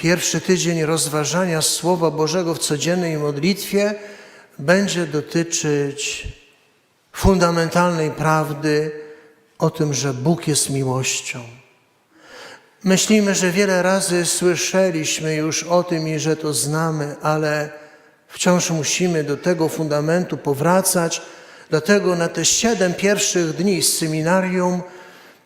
Pierwszy tydzień rozważania Słowa Bożego w codziennej modlitwie będzie dotyczyć fundamentalnej prawdy o tym, że Bóg jest miłością. Myślimy, że wiele razy słyszeliśmy już o tym i że to znamy, ale wciąż musimy do tego fundamentu powracać. Dlatego na te siedem pierwszych dni z seminarium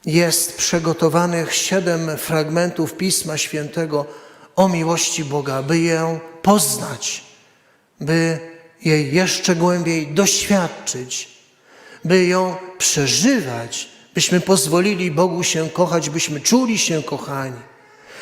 jest przygotowanych siedem fragmentów Pisma Świętego o miłości Boga, by ją poznać, by jej jeszcze głębiej doświadczyć, by ją przeżywać, byśmy pozwolili Bogu się kochać, byśmy czuli się kochani.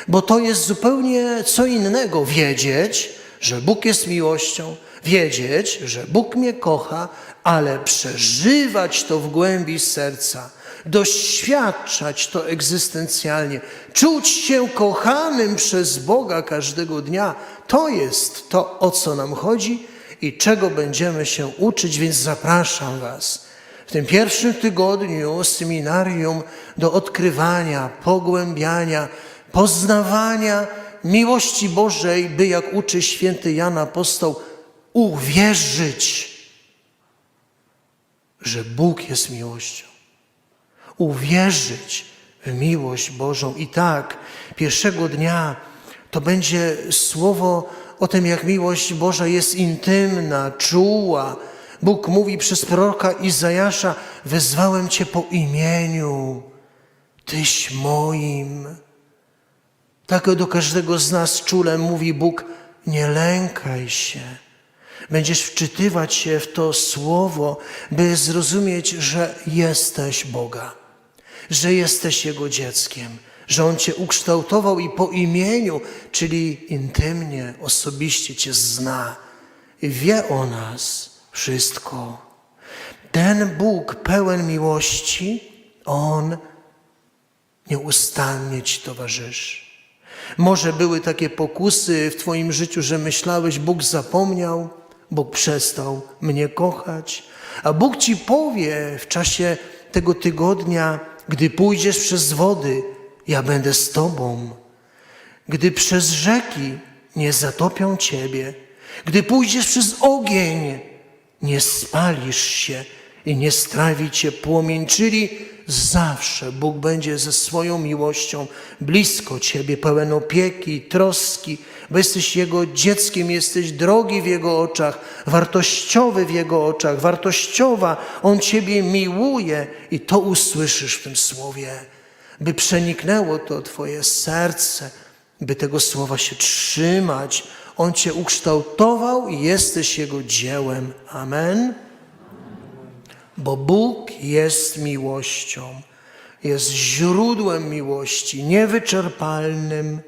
Bo to jest zupełnie co innego wiedzieć, że Bóg jest miłością, wiedzieć, że Bóg mnie kocha, ale przeżywać to w głębi serca, doświadczać to egzystencjalnie, czuć się kochanym przez Boga każdego dnia. To jest to, o co nam chodzi i czego będziemy się uczyć, więc zapraszam Was w tym pierwszym tygodniu seminarium do odkrywania, pogłębiania, poznawania miłości Bożej, by jak uczy święty Jan Apostoł, uwierzyć, że Bóg jest miłością. Uwierzyć w miłość Bożą. I tak, pierwszego dnia to będzie słowo o tym, jak miłość Boża jest intymna, czuła. Bóg mówi przez proroka Izajasza: Wezwałem Cię po imieniu, Tyś moim. Tak do każdego z nas czule mówi Bóg: Nie lękaj się. Będziesz wczytywać się w to słowo, by zrozumieć, że jesteś Boga, że jesteś Jego dzieckiem, że On Cię ukształtował i po imieniu, czyli intymnie, osobiście Cię zna i wie o nas wszystko. Ten Bóg pełen miłości, On nieustannie Ci towarzyszy. Może były takie pokusy w Twoim życiu, że myślałeś, Bóg zapomniał, Bóg przestał mnie kochać, a Bóg Ci powie w czasie tego tygodnia, gdy pójdziesz przez wody, ja będę z Tobą. Gdy przez rzeki nie zatopią Ciebie, gdy pójdziesz przez ogień, nie spalisz się i nie strawi Cię płomień, czyli zawsze Bóg będzie ze swoją miłością blisko Ciebie, pełen opieki, troski, bo jesteś Jego dzieckiem, jesteś drogi w Jego oczach, wartościowy w Jego oczach, wartościowa. On Ciebie miłuje i to usłyszysz w tym słowie, by przeniknęło to Twoje serce, by tego słowa się trzymać. On Cię ukształtował i jesteś Jego dziełem. Amen bo Bóg jest miłością, jest źródłem miłości, niewyczerpalnym.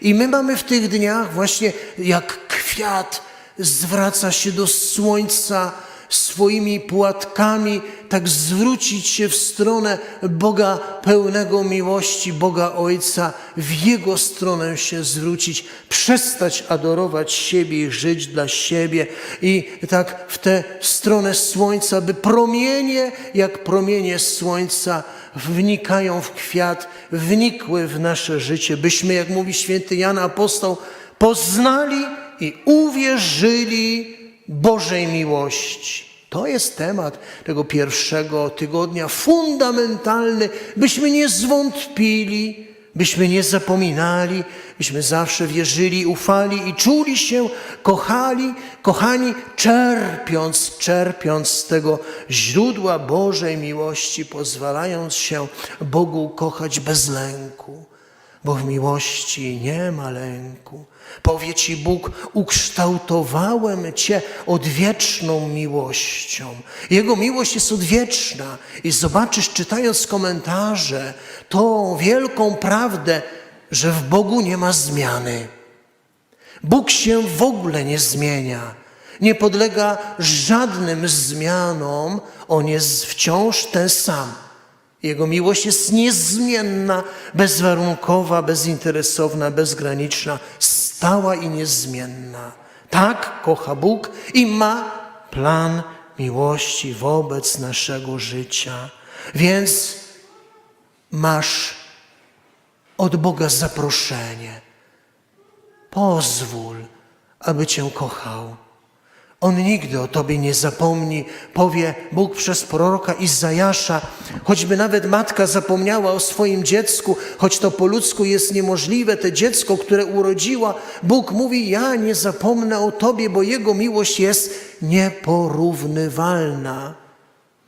I my mamy w tych dniach właśnie jak kwiat zwraca się do słońca swoimi płatkami, tak zwrócić się w stronę Boga pełnego miłości, Boga Ojca, w Jego stronę się zwrócić, przestać adorować siebie i żyć dla siebie. I tak w tę stronę słońca, by promienie, jak promienie słońca, wnikają w kwiat, wnikły w nasze życie, byśmy, jak mówi święty Jan Apostoł, poznali i uwierzyli Bożej miłości. To jest temat tego pierwszego tygodnia, fundamentalny, byśmy nie zwątpili, byśmy nie zapominali, byśmy zawsze wierzyli, ufali i czuli się kochali, kochani, czerpiąc, czerpiąc z tego źródła Bożej miłości, pozwalając się Bogu kochać bez lęku bo w miłości nie ma lęku. Powie ci Bóg, ukształtowałem Cię odwieczną miłością. Jego miłość jest odwieczna i zobaczysz, czytając komentarze, tą wielką prawdę, że w Bogu nie ma zmiany. Bóg się w ogóle nie zmienia, nie podlega żadnym zmianom, On jest wciąż ten sam. Jego miłość jest niezmienna, bezwarunkowa, bezinteresowna, bezgraniczna, stała i niezmienna. Tak kocha Bóg i ma plan miłości wobec naszego życia. Więc masz od Boga zaproszenie. pozwól, aby Cię kochał. On nigdy o Tobie nie zapomni, powie Bóg przez proroka Izajasza, choćby nawet matka zapomniała o swoim dziecku, choć to po ludzku jest niemożliwe, te dziecko, które urodziła, Bóg mówi, ja nie zapomnę o Tobie, bo Jego miłość jest nieporównywalna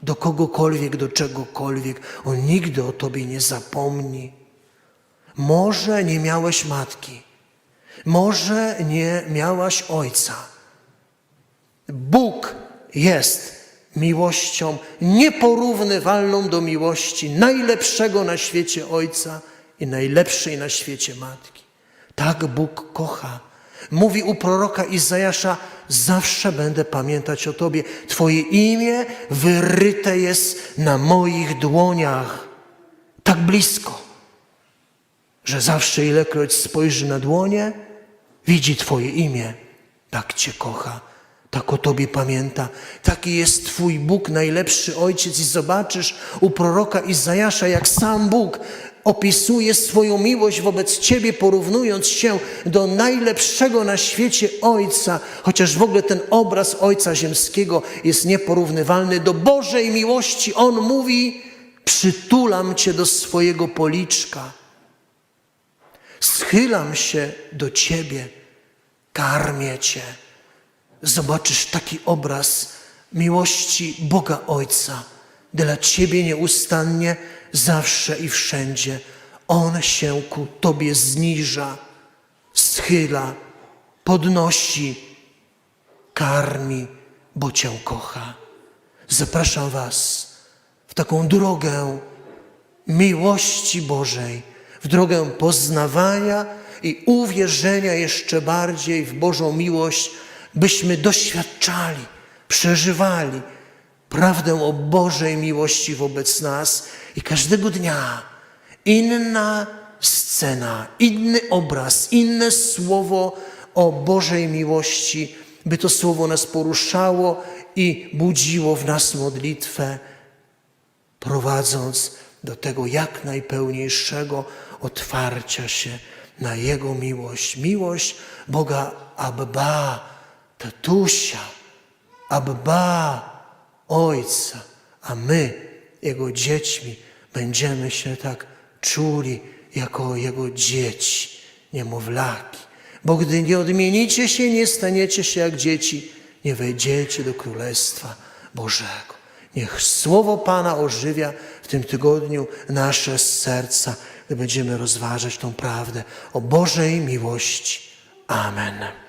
do kogokolwiek, do czegokolwiek. On nigdy o Tobie nie zapomni. Może nie miałeś matki, może nie miałaś ojca, Bóg jest miłością nieporównywalną do miłości najlepszego na świecie Ojca i najlepszej na świecie Matki. Tak Bóg kocha. Mówi u proroka Izajasza: Zawsze będę pamiętać o Tobie. Twoje imię wyryte jest na moich dłoniach. Tak blisko, że zawsze ilekroć spojrzy na dłonie, widzi Twoje imię. Tak Cię kocha tak o Tobie pamięta. Taki jest Twój Bóg, najlepszy Ojciec. I zobaczysz u proroka Izajasza, jak sam Bóg opisuje swoją miłość wobec Ciebie, porównując się do najlepszego na świecie Ojca, chociaż w ogóle ten obraz Ojca Ziemskiego jest nieporównywalny do Bożej miłości. On mówi, przytulam Cię do swojego policzka, schylam się do Ciebie, karmię Cię zobaczysz taki obraz miłości Boga Ojca dla Ciebie nieustannie, zawsze i wszędzie. On się ku Tobie zniża, schyla, podnosi, karmi, bo Cię kocha. Zapraszam Was w taką drogę miłości Bożej, w drogę poznawania i uwierzenia jeszcze bardziej w Bożą miłość, byśmy doświadczali, przeżywali prawdę o Bożej miłości wobec nas i każdego dnia inna scena, inny obraz, inne słowo o Bożej miłości, by to słowo nas poruszało i budziło w nas modlitwę, prowadząc do tego jak najpełniejszego otwarcia się na Jego miłość. Miłość Boga Abba, tatusia, Abba, ojca, a my, Jego dziećmi, będziemy się tak czuli jako Jego dzieci, niemowlaki. Bo gdy nie odmienicie się, nie staniecie się jak dzieci, nie wejdziecie do Królestwa Bożego. Niech Słowo Pana ożywia w tym tygodniu nasze serca, gdy będziemy rozważać tą prawdę o Bożej miłości. Amen.